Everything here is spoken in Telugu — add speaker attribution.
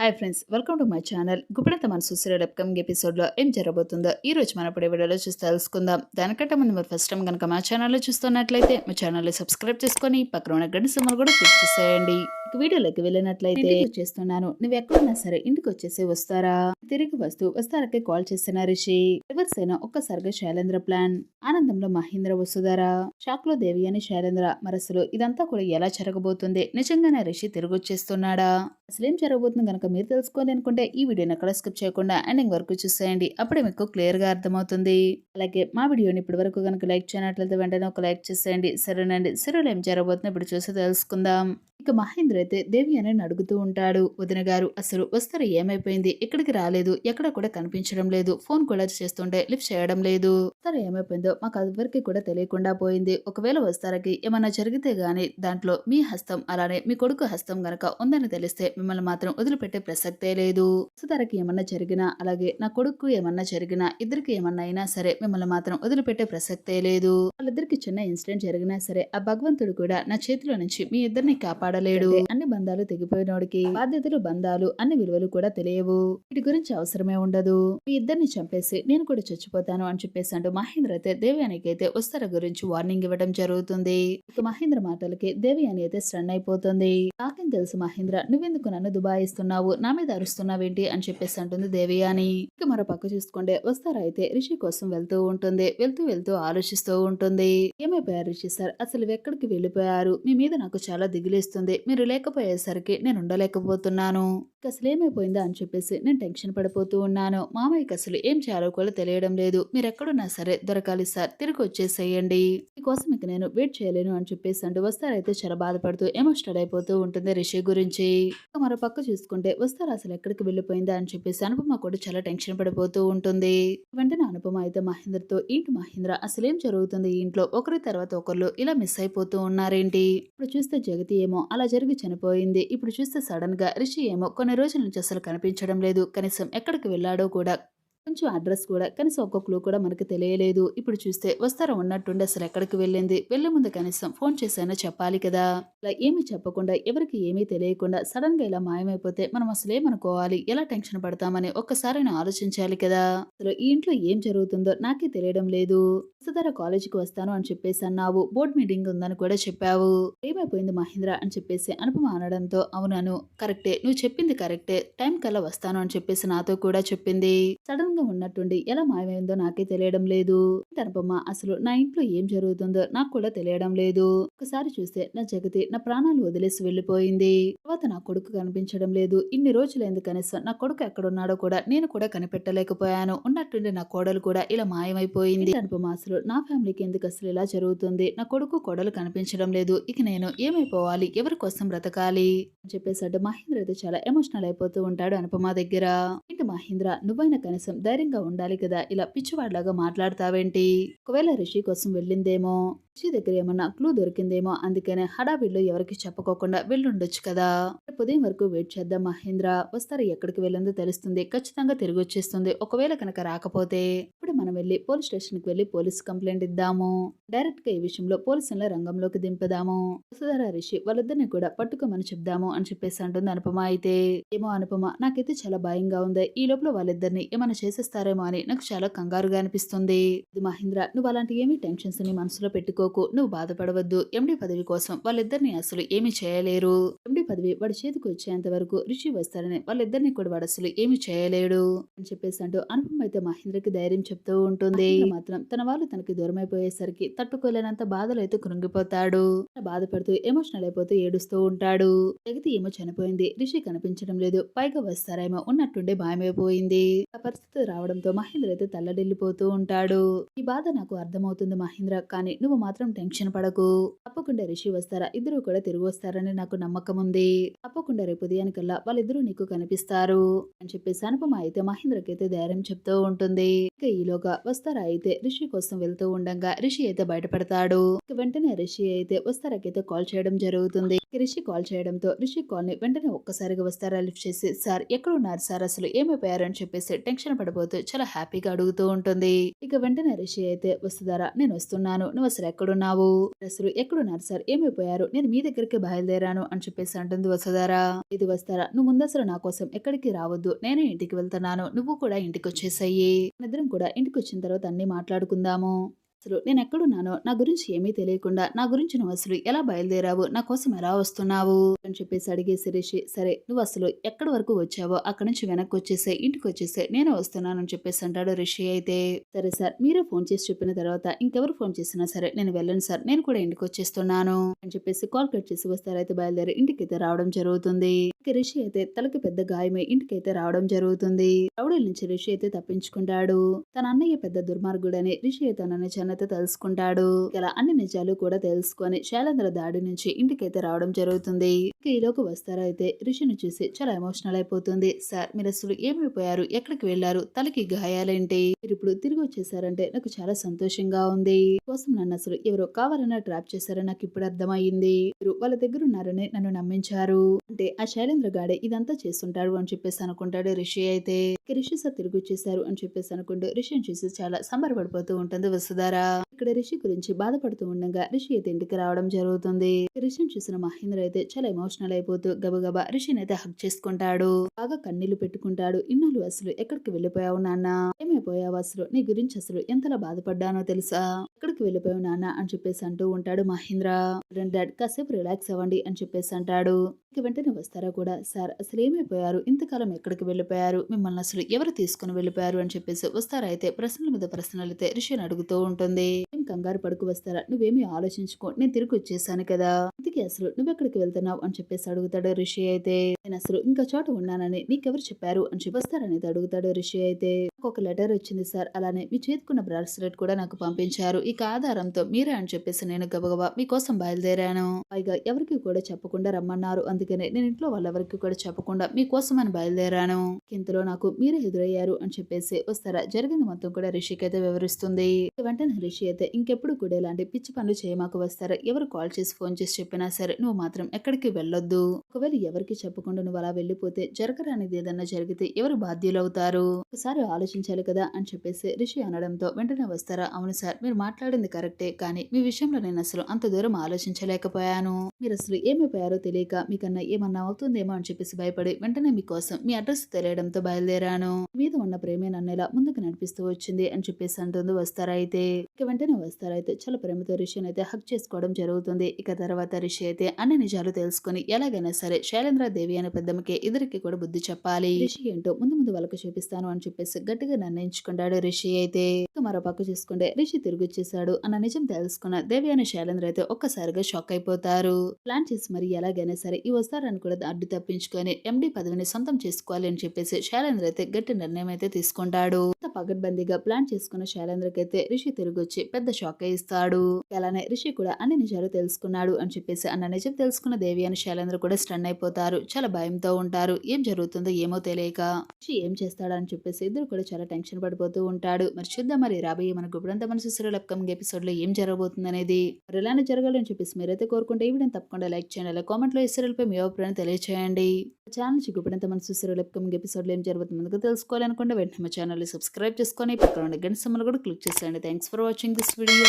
Speaker 1: Hi friends welcome to my channel. Guppedantha Manasu serial upcoming ఎపిసోడ్లో ఏం జరగబోతుందో ఈ రోజు మన ఇప్పుడు వీడియోలో చూసి తెలుసుకుందాం. దానికంటే ముందు మీరు ఫస్ట్ టైం కనుక మా ఛానల్లో చూస్తున్నట్లయితే మా ఛానల్ని సబ్స్క్రైబ్ చేసుకొని పక్కన ఉన్న గంట సింబల్ కూడా క్లిక్ చేసేయండి. వీడియోలోకి వెళ్ళినట్లయితే చేస్తున్నాను నువ్వు ఎక్కడున్నా సరే ఇంటికి వచ్చేసి వస్తారా? తిరిగి వస్తూ వస్తారకే కాల్ చేసిన రిషి. రివర్స్ అయిన ఒక్కసారిగా శైలేంద్ర ప్లాన్. ఆనందంలో మహేంద్ర వసుధారా? షాక్లో దేవి అని శైలేంద్ర. మరసలు ఇదంతా కూడా ఎలా జరగబోతుంది? నిజంగానే రిషి తిరిగి వచ్చేస్తున్నాడా అసలేం జరగబోతుంది గనక మీరు తెలుసుకోవాలి అనుకుంటే ఈ వీడియోని అక్కడ స్కిప్ చేయకుండా ఎండింగ్ వరకు చూసేయండి. అప్పుడే మీకు క్లియర్గా అర్థమవుతుంది. అలాగే మా వీడియోని ఇప్పటి వరకు కనుక లైక్ చేయనట్లయితే వెంటనే ఒక లైక్ చేసేయండి. సరేనండి. సరే ఏం జరగబోతుందో ఇప్పుడు చూసి తెలుసుకుందాం. ఇక మహేంద్ర అయితే దేవి అని అడుగుతూ ఉంటాడు. వదిన గారు అసలు వస్తారు ఏమైపోయింది? ఇక్కడికి రాలేదు. ఎక్కడ కూడా కనిపించడం లేదు. ఫోన్ కూడా చేస్తుంటే లిఫ్ట్ చేయడం లేదు. వస్తారు ఏమైపోయిందో మాకు ఎవరికి కూడా తెలియకుండా పోయింది. ఒకవేళ వస్తారకి ఏమన్నా జరిగితే గానీ దాంట్లో మీ హస్తం అలానే మీ కొడుకు హస్తం గనక ఉందని తెలిస్తే మిమ్మల్ని మాత్రం వదిలిపెట్టే ప్రసక్తే లేదు. వస్తారకి ఏమన్నా జరిగినా అలాగే నా కొడుకు ఏమన్నా జరిగినా ఇద్దరికి ఏమన్నా అయినా సరే మిమ్మల్ని మాత్రం వదిలిపెట్టే ప్రసక్తే లేదు. వాళ్ళిద్దరికి చిన్న ఇన్సిడెంట్ జరిగినా సరే ఆ భగవంతుడు కూడా నా చేతిలో నుంచి మీ ఇద్దరిని కాపాడు కాపాడలేడు అన్ని బంధాలు తెగిపోయినోడికి బాధ్యతలు బంధాలు అన్ని విలువలు కూడా తెలియవు. వీటి గురించి అవసరమే ఉండదు. మీ ఇద్దరిని చంపేసి నేను కూడా చచ్చిపోతాను అని చెప్పేసి అంటూ మహేంద్ర అయితే దేవయానికి అయితే వస్తార గురించి వార్నింగ్ ఇవ్వడం జరుగుతుంది. ఇక మహేంద్ర మాటలకి దేవయాని అయితే స్టన్ అయిపోతుంది. నాకేం తెలుసు మహేంద్ర నువ్వెందుకు నన్ను దుబాయిస్తున్నావు? నా మీద అరుస్తున్నావేంటి? అని చెప్పేసి అంటుంది దేవయాని ఇక మరో పక్క చూసుకుంటే వస్తారా అయితే రిషి కోసం వెళ్తూ ఉంటుంది. వెళ్తూ వెళ్తూ ఆలోచిస్తూ ఉంటుంది. ఏమైపోయారు రిషి సార్? అసలు ఎక్కడికి వెళ్ళిపోయారు? మీ మీద నాకు చాలా దిగులేస్తుంది. మీరు లేకపోయేసరికి నేను ఉండలేకపోతున్నాను. అసలు ఏమైపోయిందా అని చెప్పేసి నేను టెన్షన్ పడిపోతూ ఉన్నాను. మామయ్యకి అసలు ఏం చేయాలో కూడా తెలియడం లేదు. మీరు ఎక్కడున్నా సరే దొరకాలి సార్ తిరిగి వచ్చేసేయండి. మీకోసం ఇక నేను వెయిట్ చేయలేను అని చెప్పేసి అంటూ వస్తారైతే చాలా బాధపడుతూ ఎమోషనల్ అయిపోతూ ఉంటుంది రిషి గురించి. మరో పక్క చూసుకుంటే వస్తారు అసలు ఎక్కడికి వెళ్ళిపోయిందా అని చెప్పేసి అనుపమ కూడా చాలా టెన్షన్ పడిపోతూ ఉంటుంది. వెంటనే అనుపమ అయితే మహేంద్రతో ఏంటి మహేంద్ర అసలేం జరుగుతుంది ఇంట్లో? ఒకరి తర్వాత ఒకరు ఇలా మిస్ అయిపోతూ ఉన్నారేంటి? ఇప్పుడు చూస్తే జగతి ఏమో అలా జరిగి చనిపోయింది. ఇప్పుడు చూస్తే సడన్గా రిషి ఏమో కొన్ని రోజుల నుంచి అసలు కనిపించడం లేదు. కనీసం ఎక్కడికి వెళ్ళాడో కూడా కొంచెం అడ్రస్ కూడా కనీసం ఒక్క క్లూ కూడా మనకు తెలియలేదు. ఇప్పుడు చూస్తే వస్తారా ఉన్నట్టుండి అసలు ఎక్కడికి వెళ్ళింది? వెళ్ళే ముందు కనీసం ఫోన్ చేసైనా చెప్పాలి కదా. ఇలా ఏమీ చెప్పకుండా ఎవరికి ఏమీ తెలియకుండా సడన్గా ఇలా మాయమైపోతే మనం అసలు ఏమనుకోవాలి? ఎలా టెన్షన్ పడతామని ఒక్కసారి ఆలోచించాలి కదా. అసలు ఈ ఇంట్లో ఏం జరుగుతుందో నాకే తెలియడం లేదు. వసుధర కాలేజీకి వస్తాను అని చెప్పేసి అన్నావు. బోర్డ్ మీటింగ్ ఉందని కూడా చెప్పావు. ఏమైపోయింది మహేంద్ర అని చెప్పేసి అనుపమ అనడంతో అవునను కరెక్టే. నువ్వు చెప్పింది కరెక్టే. టైం కల్లా వస్తాను అని చెప్పేసి నాతో కూడా చెప్పింది. సడన్ గా ఉన్నట్టుండి ఎలా మాయమైందో నాకే తెలియడం లేదు. తనపమ్మ అసలు నా ఇంట్లో ఏం జరుగుతుందో నాకు కూడా తెలియడం లేదు. ఒకసారి చూస్తే నా జగతి నా ప్రాణాలు వదిలేసి వెళ్ళిపోయింది. తర్వాత నా కొడుకు కనిపించడం లేదు. ఇన్ని రోజులైంది కనీసం నా కొడుకు ఎక్కడున్నాడో కూడా నేను కూడా కనిపెట్టలేకపోయాను. ఉన్నట్టుండి నా కోడలు కూడా ఇలా మాయమైపోయింది. తనపమ్మ అసలు నా ఫ్యామిలీకి ఎందుకు అసలు ఇలా జరుగుతుంది? నా కొడుకు కోడలు కనిపించడం లేదు. ఇక నేను ఏమైపోవాలి? ఎవరి కోసం బ్రతకాలి? అని చెప్పేసాడు మహేంద్ర అయితే చాలా ఎమోషనల్ అయిపోతూ ఉంటాడు అనుపమ దగ్గర. ఏంటి మహేంద్ర? నువ్వైనా కనీసం ధైర్యంగా ఉండాలి కదా? ఇలా పిచ్చివాడిలాగా మాట్లాడతావేంటి? ఒకవేళ రిషి కోసం వెళ్ళిందేమో? రిషి దగ్గర ఏమన్నా క్లూ దొరికిందేమో అందుకనే హడావిడిలో ఎవరికి చెప్పుకోకుండా వెళ్ళుండొచ్చు కదా. రేపు ఉదయం వరకు వెయిట్ చేద్దాం మహేంద్ర. వస్తారు? ఎక్కడికి వెళ్ళిందో తెలుస్తుంది. ఖచ్చితంగా తిరిగి వచ్చేస్తుంది. ఒకవేళ కనుక రాకపోతే ఇప్పుడు మనం వెళ్ళి పోలీస్ స్టేషన్కి వెళ్ళి పోలీస్ కంప్లైంట్ ఇద్దాము. డైరెక్ట్గా ఈ విషయంలో పోలీసుల రంగంలోకి దింపుదాము. వసుధర రిషి వాళ్ళిద్దరిని కూడా పట్టుకోమని చెప్దాము అని చెప్పేసి అంటుంది అనుపమ అయితే. ఏమో అనుపమ నాకైతే చాలా భయంగా ఉంది. ఈ లోపల వాళ్ళిద్దరిని ఏమైనా చేసేస్తారేమో అని నాకు చాలా కంగారుగా అనిపిస్తుంది. ఇది మహేంద్ర నువ్వు అలాంటి ఏమీ టెన్షన్స్ని మనసులో పెట్టుకోకు నువ్వు బాధపడవద్దు. ఎండి పదవి కోసం వాళ్ళిద్దరిని అసలు ఏమీ చేయలేరు. ఎండి పదవి వాడి చేతికి వచ్చేంత వరకు రిషి వస్తాడని వాళ్ళిద్దరిని కూడా వాడు అసలు ఏమీ చేయలేడు అని చెప్పేసి అంటూ అనుపమ అయితే మహేంద్రకి ధైర్యం చెప్తూ ఉంటుంది. మాత్రం తన వాళ్ళు తనకి దూరం అయిపోయేసరికి తట్టుకోలేనంత బాధలు అయితే కృంగిపోతాడు. బాధపడుతూ ఎమోషనల్ అయిపోతూ ఏడుస్తూ ఉంటాడు. జగతి ఏమో చనిపోయింది రిషి కనిపించడం లేదు పైగా వస్తారేమో ఉన్నట్టుండే మాయమైపోయింది ఆ పరిస్థితి రావడంతో మహేంద్ర అయితే తల్లడిల్లిపోతూ ఉంటాడు. ఈ బాధ నాకు అర్థమవుతుంది మహేంద్ర కానీ నువ్వు మాత్రం టెన్షన్ పడకు. తప్పకుండా రిషి వస్తారా? ఇద్దరు కూడా తిరిగి వస్తారని నాకు నమ్మకం ఉంది. తప్పకుండా రేపు ఉదయానికల్లా వాళ్ళిద్దరూ నీకు కనిపిస్తారు అని చెప్పేసి అనుపమ అయితే మహేంద్రకైతే ధైర్యం చెప్తూ ఉంటుంది. ఇక ఈలోగా వస్తారా అయితే రిషి కోసం వెళ్తూ ఉండగా రిషి అయితే బయటపడతాడు. ఇక వెంటనే రిషి అయితే వస్తారాకైతే కాల్ చేయడం జరుగుతుంది. రిషి కాల్ చేయడంతో రిషి కాల్ని వెంటనే ఒక్కసారిగా వస్తారా లిఫ్ట్ చేసి సార్ ఎక్కడ ఉన్నారు సార్? అసలు ఏమైపోయారు? అని చెప్పేసి టెన్షన్ పడిపోతూ చాలా హ్యాపీగా అడుగుతూ ఉంటుంది. ఇక వెంటనే రిషి అయితే వస్తుందారా? నేను వస్తున్నాను. నువ్వు అసలు ఎక్కడున్నావు? అసలు ఎక్కడున్నారు సార్? ఏమైపోయారు? నేను మీ దగ్గరికి బయలుదేరాను అని చెప్పేసి అంటుంది వసుధారా. ఇది వస్తారా నువ్వు ముందసలు నా కోసం ఎక్కడికి రావద్దు. నేనే ఇంటికి వెళ్తున్నాను. నువ్వు కూడా ఇంటికి వచ్చేసాయి. ఇద్దరం కూడా ఇంటికి వచ్చిన తర్వాత అన్ని మాట్లాడుకుందాము. అసలు నేను ఎక్కడున్నానో నా గురించి ఏమీ తెలియకుండా నా గురించి నువ్వు అసలు ఎలా బయలుదేరావు నా కోసం ఎలా వస్తున్నావు అని చెప్పేసి అడిగేసి రిషి సరే నువ్వు అసలు ఎక్కడి వరకు వచ్చావో అక్కడి నుంచి వెనక్కి వచ్చేసే ఇంటికి వచ్చేసే నేను వస్తున్నాను అని చెప్పేసి అంటాడు రిషి అయితే. సరే సార్ మీరే ఫోన్ చేసి చెప్పిన తర్వాత ఇంకెవరు ఫోన్ చేసినా సరే నేను వెళ్ళను సార్ నేను కూడా ఇంటికి వచ్చేస్తున్నాను అని చెప్పేసి కాల్ కట్ చేసి వస్తారైతే బయలుదేరి ఇంటికి అయితే రావడం జరుగుతుంది. రిషి అయితే తలకి పెద్ద గాయమే ఇంటికి అయితే రావడం జరుగుతుంది. రౌడీల నుంచి రిషి అయితే తప్పించుకుంటాడు. తన అన్నయ్య పెద్ద దుర్మార్గుడని రిషి అయితే తన నిజానైతే తెలుసుకుంటాడు. ఇలా అన్ని నిజాలు కూడా తెలుసుకొని శైలేంద్ర దాడి నుంచి ఇంటికైతే రావడం జరుగుతుంది. ఈలోకి వస్తారా అయితే రిషిని చూసి చాలా ఎమోషనల్ అయిపోతుంది. సార్ మీరు అసలు ఏమైపోయారు? ఎక్కడికి వెళ్ళారు తలకి గాయాలేంటి? మీరు ఇప్పుడు తిరిగి వచ్చేసారంటే నాకు చాలా సంతోషంగా ఉంది. కోసం నన్ను అసలు ఎవరో కావాలన్నా ట్రాప్ చేశారని నాకు ఇప్పుడు అర్థమైంది మీరు వాళ్ళ దగ్గర ఉన్నారని నన్ను నమ్మించారు. అంటే ఆ శైలేంద్ర గాడే ఇదంతా చేస్తుంటాడు అని చెప్పేసి అనుకుంటాడు రిషి అయితే. ఇక రిషి సార్ తిరిగి వచ్చేసారు అని చెప్పేసి అనుకుంటూ రిషిని చూసి చాలా సంబరపడిపోతూ ఉంటుంది వసుధారా. ఇక్కడ రిషి గురించి బాధపడుతూ ఉండగా రిషి అయితే ఇంటికి రావడం జరుగుతుంది. రిషిని చూసిన మహేంద్ర అయితే చాలా ఎమోషనల్ అయిపోతూ గబగబా రిషిని అయితే హక్ చేసుకుంటాడు. బాగా కన్నీళ్ళు పెట్టుకుంటాడు. ఇన్నాళ్ళు అసలు ఎక్కడికి వెళ్ళిపోయావు నాన్న? ఏమైపోయావు అసలు? నీ గురించి అసలు ఎంతలా బాధపడ్డానో తెలుసా? ఎక్కడికి వెళ్ళిపోయావు నాన్న? అని చెప్పేసి అంటూ ఉంటాడు మహేంద్ర. డాడ్ కాసేపు రిలాక్స్ అవ్వండి అని చెప్పేసి అంటాడు. ఇక వెంటనే వస్తారా కూడా? సార్ అసలు ఏమైపోయారు? ఇంతకాలం ఎక్కడికి వెళ్ళిపోయారు? మిమ్మల్ని అసలు ఎవరు తీసుకుని వెళ్ళిపోయారు? అని చెప్పేసి వస్తారా అయితే? ప్రశ్నల మీద ప్రశ్నలు అయితే రిషిని అడుగుతూ ఉంటుంది. ఏం కంగారు పడుకు వస్తారా? నువ్వేమీ ఆలోచించుకో నేను తిరిగి వచ్చేసాను కదా. ఇంతకీ అసలు నువ్వెక్కడికి వెళ్తున్నావు? అని చెప్పేసి అడుగుతాడు రిషి అయితే. నేను అసలు ఇంకా చోట ఉన్నానని నీకెవరు చెప్పారు? అని చెప్పి వస్తారనేది అడుగుతాడు రిషి అయితే. ఒక లెటర్ వచ్చింది సార్. అలానే మీ చేతుకున్న బ్రాస్లెట్ కూడా నాకు పంపించారు. ఇక ఆధారంతో మీరే అని చెప్పేసి నేను గబగబా మీకోసం బయలుదేరాను. పైగా ఎవరికి కూడా చెప్పకుండా రమ్మన్నారు. అందుకనే నేను ఇంట్లో వాళ్ళెవరికి కూడా చెప్పకుండా మీకోసమని బయలుదేరాను. ఇంతలో నాకు మీరే ఎదురయ్యారు అని చెప్పేసి వస్తారా? జరిగింది మొత్తం కూడా రిషికి అయితే వివరిస్తుంది. వెంటనే రిషి అయితే ఇంకెప్పుడు కూడా ఇలాంటి పిచ్చి పనులు చేయమాకు వస్తారా? ఎవరు కాల్ చేసి ఫోన్ చేసి చెప్పినా సరే నువ్వు మాత్రం ఎక్కడికి వెళ్ళొద్దు. ఒకవేళ ఎవరికి చెప్పకుండా నువ్వు అలా వెళ్ళిపోతే జరగరానిది ఏదన్నా జరిగితే ఎవరు బాధ్యులవుతారు? ఒకసారి ఆలోచించాలి కదా అని చెప్పేసి రిషి అనడంతో వెంటనే వస్తారా? అవును సార్ మీరు మాట్లాడింది కరెక్టే. కానీ మీ విషయంలో నేను అసలు అంత దూరం ఆలోచించలేకపోయాను. మీరు అసలు ఏమైపోయారో తెలియక మీకన్నా ఏమన్నా అవుతుందేమో అని చెప్పేసి భయపడి వెంటనే మీకోసం మీ అడ్రస్ తెలియడంతో బయలుదేరాను. మీద ఉన్న ప్రేమే నన్ను ఇలా ముందుకు నడిపిస్తూ వచ్చింది అని చెప్పేసి అంటుంది వస్తారా అయితే ఇక వెంటనే వస్తారా అయితే చాలా ప్రేమతో రిషిని అయితే హక్ చేసుకోవడం జరుగుతుంది. ఇక తర్వాత రిషి అయితే అన్ని నిజాలు తెలుసుకుని ఎలాగైనా సరే శైలేంద్ర దేవి అనే పెద్దమ్మకి ఇద్దరికి కూడా బుద్ధి చెప్పాలి. రిషి ఏంటో ముందు ముందు వాళ్ళకి చూపిస్తాను అని చెప్పేసి గట్టిగా నిర్ణయించుకున్నాడు రిషి అయితే. మరో పక్క చూసుకుంటే రిషి తిరిగి వచ్చేసాడు అన్న నిజం తెలుసుకున్న దేవి అనే శైలేంద్ర అయితే ఒక్కసారిగా షాక్ అయిపోతారు. ప్లాన్ చేసి మరి ఎలాగైనా సరే ఈ వస్తారని కూడా అడ్డు తప్పించుకొని ఎండి పదవిని సొంతం చేసుకోవాలి అని చెప్పేసి శైలేంద్ర అయితే గట్టి నిర్ణయం అయితే తీసుకుంటాడు. పగడ్బందీగా ప్లాన్ చేసుకున్న శైలేంద్రకైతే రిషి తిరిగి వచ్చి పెద్ద షాక్ ఇస్తాడు. అలానే రిషి కూడా అన్ని నిజాలు తెలుసుకున్నాడు అని చెప్పేసి అన్న నిజం తెలుసుకున్న దేవి అని శైలేంద్ర కూడా స్టన్ అయిపోతారు. చాలా భయంతో ఉంటారు. ఏం జరుగుతుందో ఏమో తెలియక రిషి ఏం చేస్తాడా అని చెప్పేసి ఇద్దరు కూడా చాలా టెన్షన్ పడిపోతూ ఉంటాడు. మరి చూద్దాం మరి రాబోయే మన గుబడంత మనసు సీరియల్ అప్కమింగ్ ఎపిసోడ్లో ఏం జరగబోతుంది అనేది మరి ఇలానే జరగాలని చెప్పేసి మీరైతే కోరుకుంటే ఈ వీడియోని తప్పకుండా లైక్ చేయండి. అలా కామెంట్లో లో మీ అభిప్రాయం తెలియచేయండి. ఛానల్ చిగుపడంత మన సీరియల్ అప్కమింగ్ ఎపిసోడ్లో ఏం జరుగుతుంది తెలుసుకోవాలనుకుంటే వెంటనే మా ఛానల్ సబ్స్క్రైబ్ చేసుకొని పక్కన ఉన్న గంట సమ్మలు కూడా క్లిక్ చేసేయండి. Thanks for watching this video.